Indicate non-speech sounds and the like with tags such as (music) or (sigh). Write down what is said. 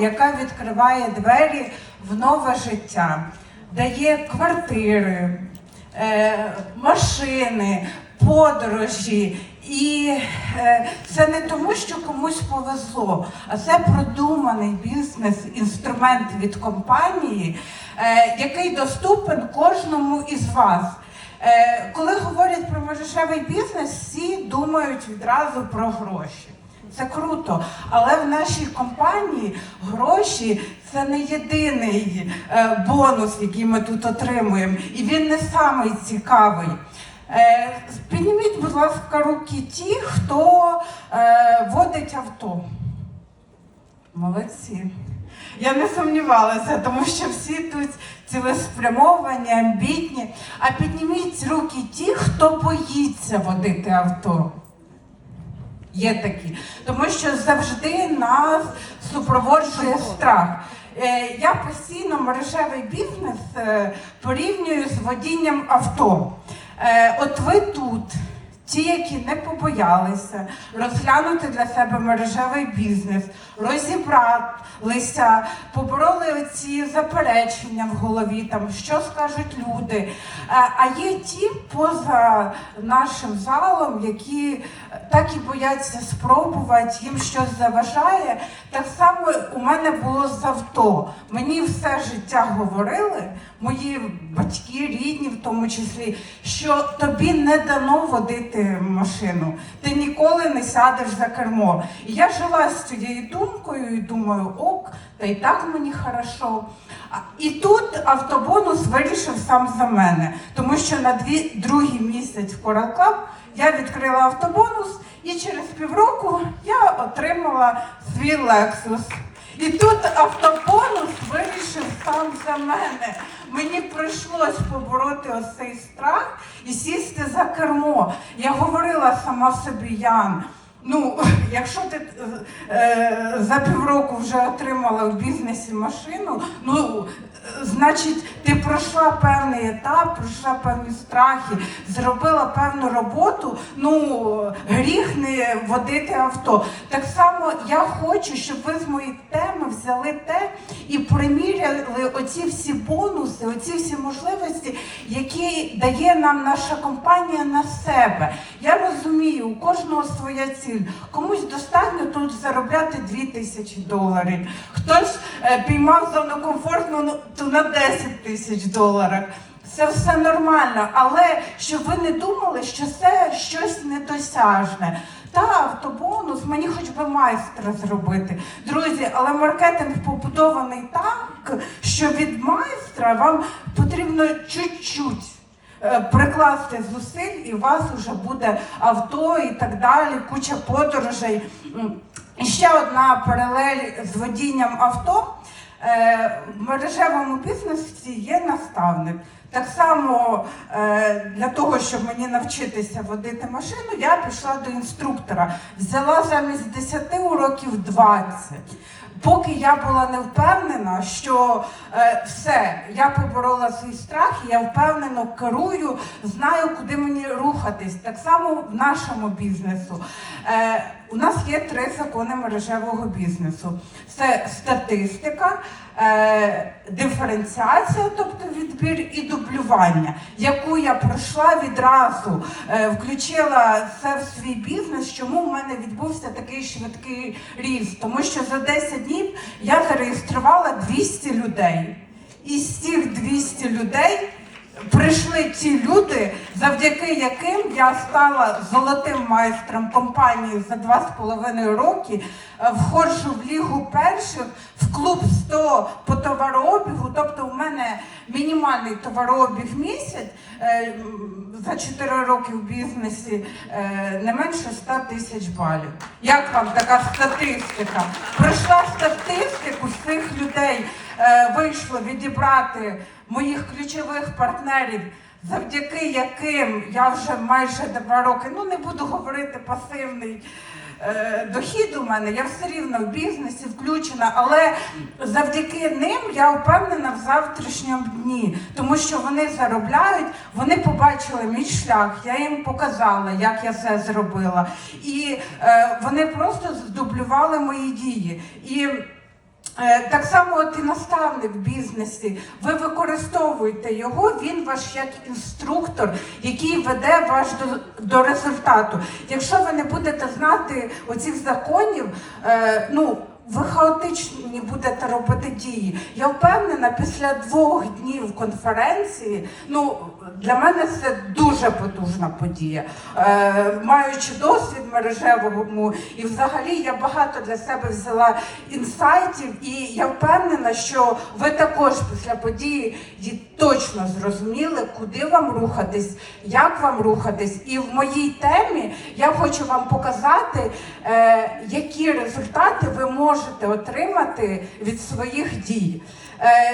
яка відкриває двері в нове життя, дає квартири, е, машини, подорожі. І е, це не тому, що комусь повезло, а це продуманий бізнес-інструмент від компанії, е, який доступен кожному із вас. Коли говорять про мережевий бізнес, всі думають відразу про гроші. Це круто, але в нашій компанії гроші це не єдиний е, бонус, який ми тут отримуємо, і він не самий цікавий. Е, підніміть, будь ласка, руки ті, хто е, водить авто. Молодці. Я не сумнівалася, тому що всі тут цілеспрямовані, амбітні. А підніміть руки ті, хто боїться водити авто. Є такі. Тому що завжди нас супроводжує страх. Е, Я постійно мережевий бізнес е, порівнюю з водінням авто. Е, От ви тут, ті, які не побоялися розглянути для себе мережевий бізнес, розібралися, побороли ці заперечення в голові, там що скажуть люди. Е, А є ті поза нашим залом, які так і бояться спробувати, їм щось заважає. Так само у мене було з авто. Мені все життя говорили, мої батьки, рідні в тому числі, що тобі не дано водити машину, ти ніколи не сядеш за кермо. І я жила з цією думкою і думаю, ок, та й так мені хорошо. І тут автобонус вирішив сам за мене, тому що на дві, другий місяць в Coral я відкрила автобонус, і через півроку я отримала свій Lexus. І тут автобонус вирішив сам за мене. Мені прийшлось побороти ось цей страх і сісти за кермо. Я говорила сама собі, Ян. Ну, (laughs) якщо ти е, е, за півроку вже отримала в бізнесі машину, ну значить ти пройшла певний етап, пройшла певні страхи, зробила певну роботу. Ну гріх не водити авто. Так само я хочу, щоб ви з моєї теми взяли те і приміряли оці всі бонуси, оці всі можливості, які дає нам наша компанія на себе. Я розумію, у кожного своя ціль. Комусь достатньо тут заробляти 2 тисячі доларів. Хтось е, піймав зону комфортну ну, то на 10 тисяч доларів. Це все нормально, але щоб ви не думали, що це щось недосяжне. Та автобонус мені хоч би майстра зробити. Друзі, але маркетинг побудований так, що від майстра вам потрібно чуть-чуть прикласти зусиль, і у вас вже буде авто і так далі, куча подорожей. І ще одна паралель з водінням авто. Е, В мережевому бізнесі є наставник. Так само е, для того, щоб мені навчитися водити машину, я пішла до інструктора. Взяла замість 10 уроків 20. Поки я була не впевнена, що е, все, я поборола свій страх, я впевнено керую, знаю, куди мені рухатись. Так само в нашому бізнесу. Е, у нас є три закони мережевого бізнесу: це статистика, е, диференціація, тобто відбір і дублювання, яку я пройшла відразу, е, включила це в свій бізнес. Чому в мене відбувся такий швидкий ріст? Тому що за 10 днів я зареєструвала 200 людей. І з цих 200 людей прийшли ті люди, завдяки яким я стала золотим майстром компанії за два з половиною роки. Е, Входжу в лігу перших в клуб 100 по товарообігу. Тобто, у мене мінімальний товарообіг місяць е, за 4 роки в бізнесі е, не менше 100 тисяч балів. Як вам така статистика? Пройшла статистику цих людей, вийшло відібрати моїх ключових партнерів, завдяки яким я вже майже два роки, ну не буду говорити пасивний. е, Дохід у мене, я все рівно в бізнесі включена, але завдяки ним я впевнена в завтрашньому дні, тому що вони заробляють, вони побачили мій шлях, я їм показала, як я це зробила. І е, вони просто здублювали мої дії. І Е, Так само, от і наставник в бізнесі. Ви використовуєте його, він ваш як інструктор, який веде вас до, до результату. Якщо ви не будете знати оцих законів, е, ну. Ви хаотичні будете робити дії. Я впевнена, після двох днів конференції, ну для мене це дуже потужна подія. Е, маючи досвід мережевому, і взагалі я багато для себе взяла інсайтів, і я впевнена, що ви також після події точно зрозуміли, куди вам рухатись, як вам рухатись. І в моїй темі я хочу вам показати, е, які результати ви можете отримати від своїх дій. Е,